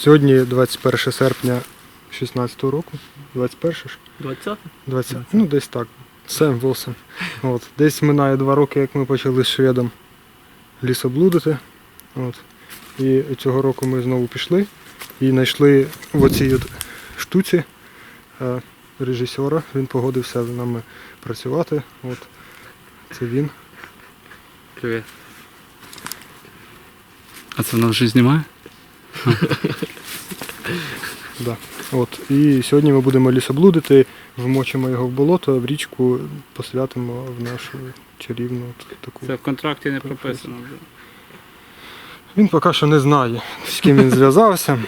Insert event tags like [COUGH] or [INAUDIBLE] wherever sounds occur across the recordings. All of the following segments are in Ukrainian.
Сьогодні 21 серпня 16 року. 21 ж? 20? 20, ну десь так. Сем Волсен. От. Десь минає два роки, як ми почали з шведом лісоблудити. От. І цього року ми знову пішли і знайшли в оцій от штуці е, режисера. Він погодився з нами працювати. От. Це він. Привіт. А це вона вже знімає? [LAUGHS] Да. От. І сьогодні ми будемо лісоблудити, вмочимо його в болото, а в річку посвятимо в нашу чарівну от таку. Це в контракті не прописано. Він поки що не знає, з ким він зв'язався.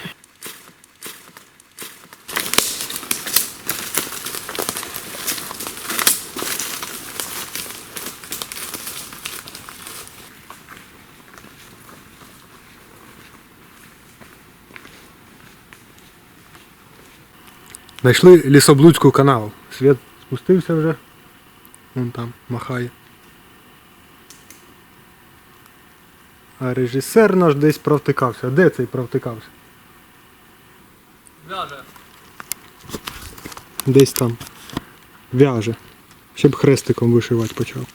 Знайшли лісоблудську канал. Світ спустився вже. Вон там махає. А режисер наш десь провтикався. Де цей провтикався? Вяже. Десь там. В'яже. Щоб хрестиком вишивати почав.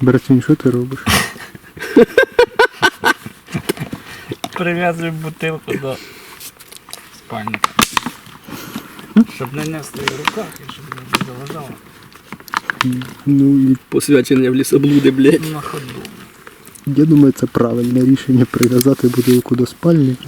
Братвін, що ти робиш? Прив'язуй бутилку до спальника. Щоб не нести в руках і щоб не заважало. Ну і Посвячення в лісоблуди, блядь. На ходу. я думаю, це правильне рішення прив'язати будинку до спальника.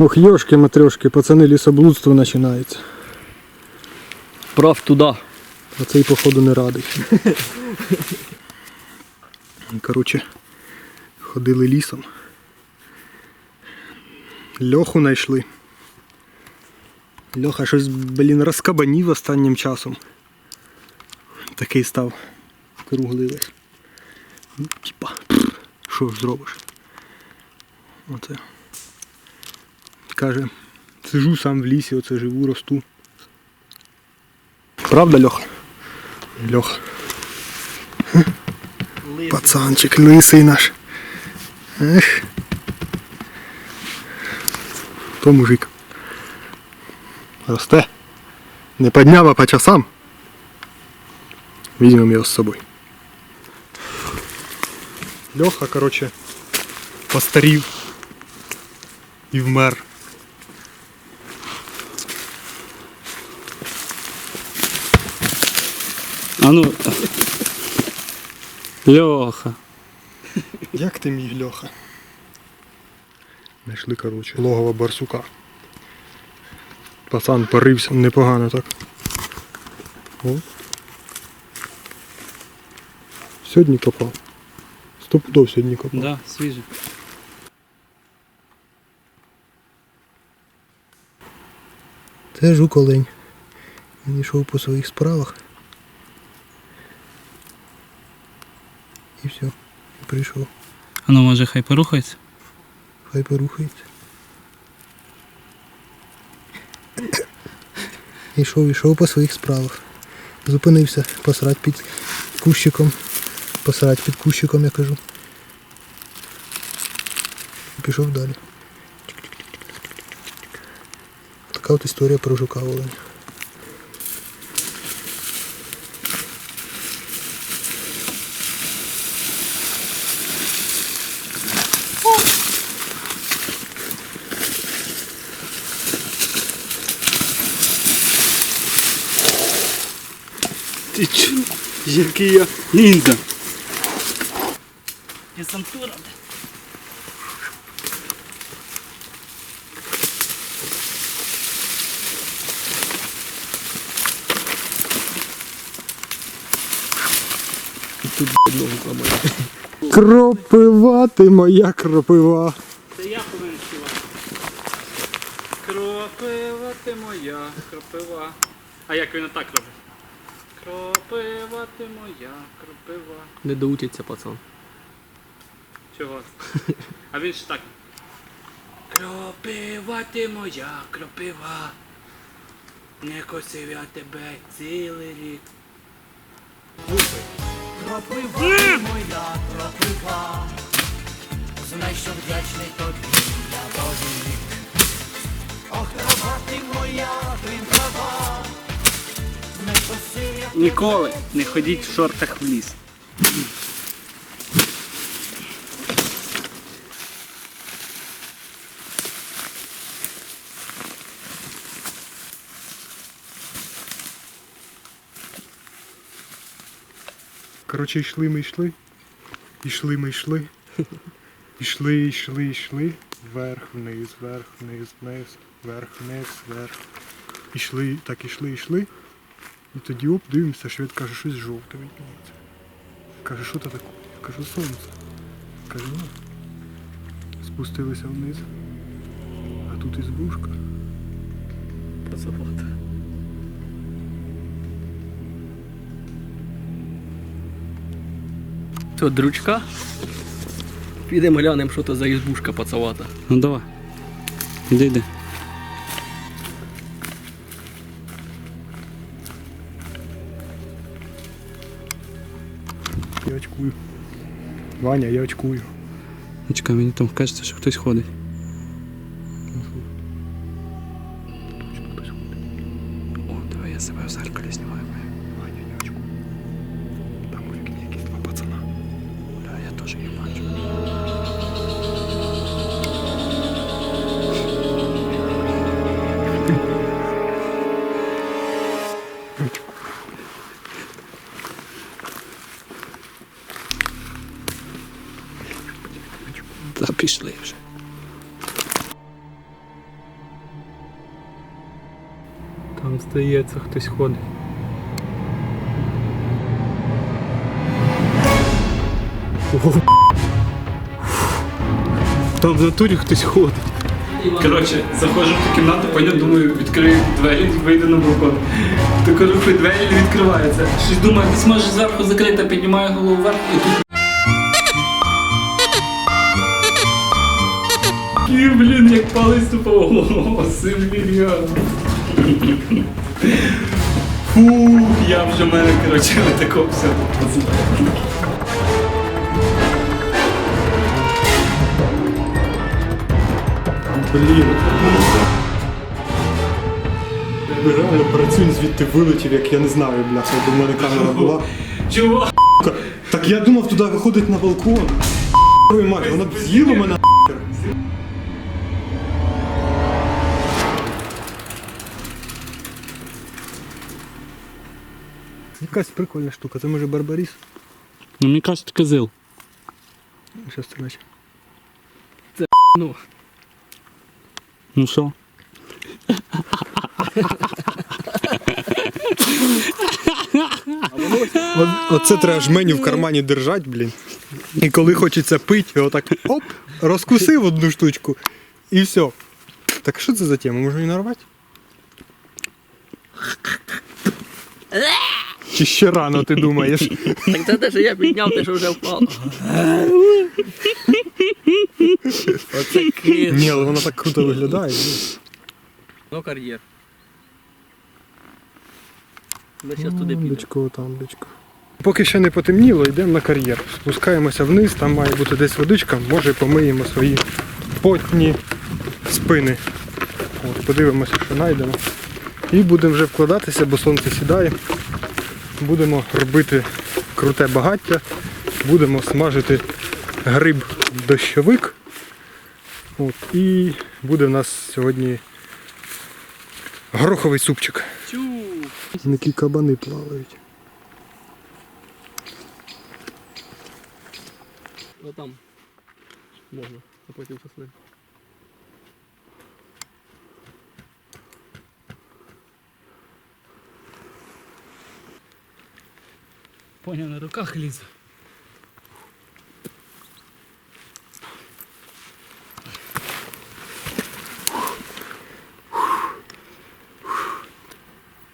Ох, йошки матрешки, пацани, лісоблудство починається. Прав туди. А цей, походу, не радий. Коротше, ходили лісом. Льоху знайшли. Льоха щось, блін, розкабанів останнім часом. Такий став круглий весь. Ну, Типа, що ж зробиш? Оце. Каже, сижу сам в лісі, оце живу, росту. Правда, Льоха? Льоха. Пацанчик, лисий наш. Ех. То мужик. Росте. Не підняв, а по часам. Візьмемо його з собою. Льоха, короче, постарів і вмер. А ну. Льоха. Як ти міг, Льоха? Знайшли, коротше, логово барсука. Пацан порився непогано так. О. Сьогодні копав. Стопудов сьогодні копав. Да, свіжий. Це жук олень. Він йшов по своїх справах. І все. І прийшов. А ну може хай порухається? Хай порухається. Ішов, ішов по своїх справах. Зупинився посрать під кущиком. Посрать під кущиком, я кажу. І пішов далі. Така от історія про жука оленя. Ти чо? Який я лінза. Десантура. Тут ногу ламає. Кропива ти моя кропива. Це я повинен співати. Кропива ти моя, кропива. А як він так робить? Кропива ти моя, кропива. Не доучиться пацан. Чого? [LAUGHS] А він ж так. Кропива ти моя, кропива. Не косив я тебе цілий рік. Кропива моя кропива, знай, що вдячний тобі я Божий рік. Ох, трава ти моя, твін трава, Ніколи не ходіть в шортах в ліс. Коротше, йшли ми йшли. Ішли ми йшли. [LAUGHS] Ішли, йшли, йшли. Вверх, вниз, вверх, вниз, вниз, вверх, вниз, вверх. Ішли, так ішли, йшли. І тоді оп, дивимося, швед каже, щось жовте відніється. Каже, що це таке? Я кажу, сонце. Каже, ну. Спустилися вниз. А тут ізбушка. Пацавата. Це дручка. Підемо глянемо, що то за ізбушка пацавата. Ну давай. Іди, йди. Я очкую. Ваня, я очкую. Чекай, мені там кажеться, що хтось ходить. Пішли вже. Там здається, хтось ходить. [LAUGHS] Там в натурі хтось ходить. Коротше, заходжу в ту кімнату, поняв, думаю, відкрию двері, вийду на балкон. То кажу, двері не відкриваються. Щось думаю, десь може зверху закрита, піднімаю голову вверх і тут. І, блін, як палець тупо о, Симвір'ян. Фух, я вже в мене, коротше, все. Блін. Реально працюю звідти вилетів, як я не знаю, бляха, якби в мене камера була. Чого? Так я думав туди виходить на балкон. Ой, мать, вона б з'їла мене. Якась прикольна штука, це може барбаріс. Ну, мені кажуть, козил. Щас це наче. Ну, Ну що? От, оце треба жменю в кармані держати, блін. І коли хочеться пити, отак оп, розкусив одну штучку і все. Так що це за тема? Може її нарвати? Чи ще рано ти думаєш? так це те, що я підняв, те, що вже впало. Оце кит. Ні, але воно так круто виглядає. Ну, кар'єр. Ми зараз туди підемо. Дочко, там, дочко. Поки ще не потемніло, йдемо на кар'єр. Спускаємося вниз, там має бути десь водичка, може помиємо свої потні спини. От, подивимося, що знайдемо. І будемо вже вкладатися, бо сонце сідає. Будемо робити круте багаття, будемо смажити гриб дощовик. От, і буде в нас сьогодні гороховий супчик. Які кабани плавають. Ну там. Можна, а потім сосни. Поняв, на руках лізе.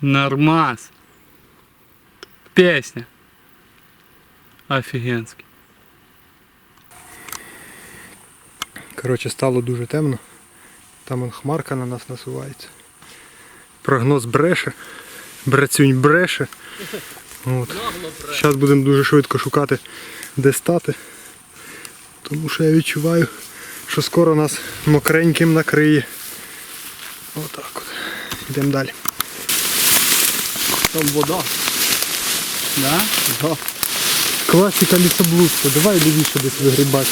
Нормас. Песня. Офігенський. Коротше, стало дуже темно. Там он хмарка на нас насувається. Прогноз бреше. Брацюнь бреше. От. Зараз будемо дуже швидко шукати, де стати. Тому що я відчуваю, що скоро нас мокреньким накриє. Отак от. Йдемо далі. Там вода. Да? Да. Класика лісоблудства. Давай лівіше десь вигрібати.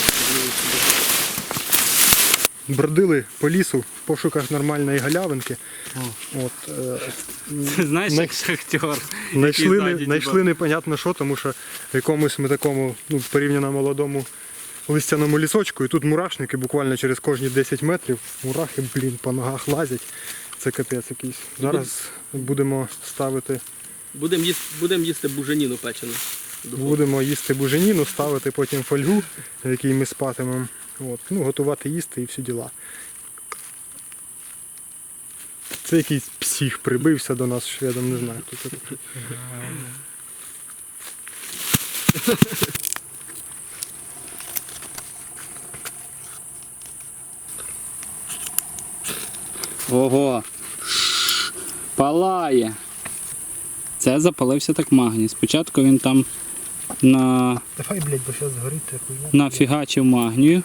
Бродили по лісу в пошуках нормальної галявинки. От, е, Ти знаєш, як шахтер. Знайшли, не, знайшли непонятно що, тому що в якомусь ми такому ну, порівняно молодому листяному лісочку, і тут мурашники буквально через кожні 10 метрів. Мурахи, блін, по ногах лазять. Це капець якийсь. Зараз будемо ставити, Будемо їсти, будем їсти буженіну печену. будемо їсти буженіну, ставити потім фольгу, в якій ми спатимемо. От. Ну, готувати їсти і всі діла. Це якийсь псих прибився до нас шведом, не знаю, хто це такий. Ого. Палає. Це запалився так магній. Спочатку він там на, Давай, блядь, бо зараз згорить нафігачив магнію.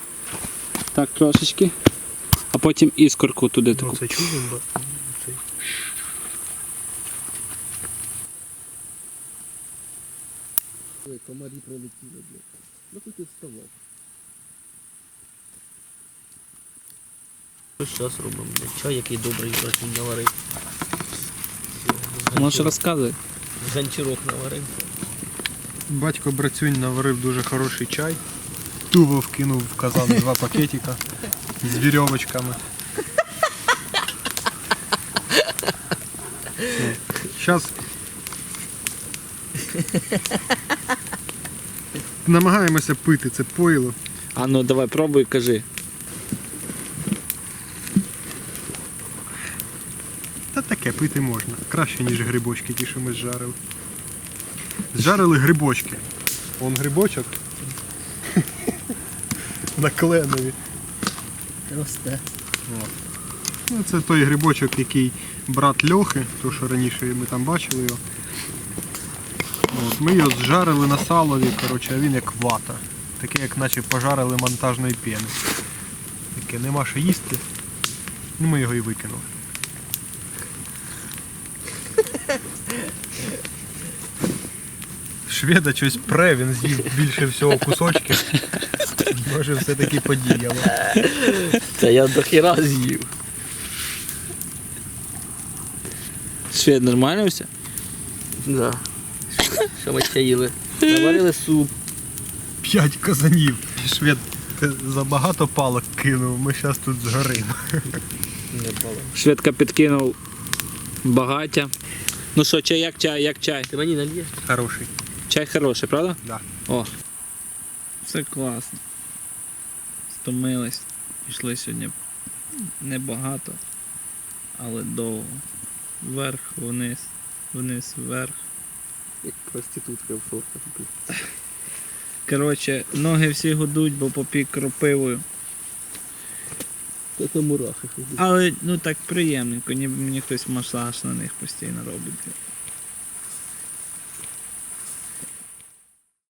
Так трошечки. А потім іскорку туди таку. Ну, це чудом, бо. Ой, комарі прилетіли, блядь. Ну хоч і вставав. Що зараз робимо, блядь? Чай який добрий працює наварив. Можеш розказувати? Ганчірок наварив. Батько Брацюнь наварив дуже хороший чай. Туго вкинув в казан два пакетика з вірьовочками. Зараз намагаємося пити це пойло. А ну давай пробуй, кажи. Та таке пити можна. Краще, ніж грибочки, ті, що ми зжарили. Зжарили грибочки. Вон грибочок. На кленові. Росте. Ну, це той грибочок, який брат Льохи, то що раніше ми там бачили його. От, ми його зжарили на салові, коротше, а він як вата. Таке, як наче пожарили монтажної пени. Таке, нема що їсти. Ну, ми його і викинули. Шведа щось пре, він з'їв більше всього кусочків. Може все-таки подіяло. Та я до хіра з'їв. Швед, нормально все? Да. Що ми ще їли? Наварили суп. П'ять казанів. Швед ти забагато палок кинув, ми зараз тут згоримо. Шведка підкинув багаття. Ну що, чай як чай, як чай? Ти мені нальєш? Хороший. Чай хороший, правда? Да. О. Все класно. Стомились. Пішли сьогодні небагато, але довго. Вверх, вниз, вниз, вверх. Як проститутка в блядь. Коротше, ноги всі гудуть, бо попік кропивою. Та це мурахи. ходять. Але ну так приємненько, ніби мені хтось масаж на них постійно робить.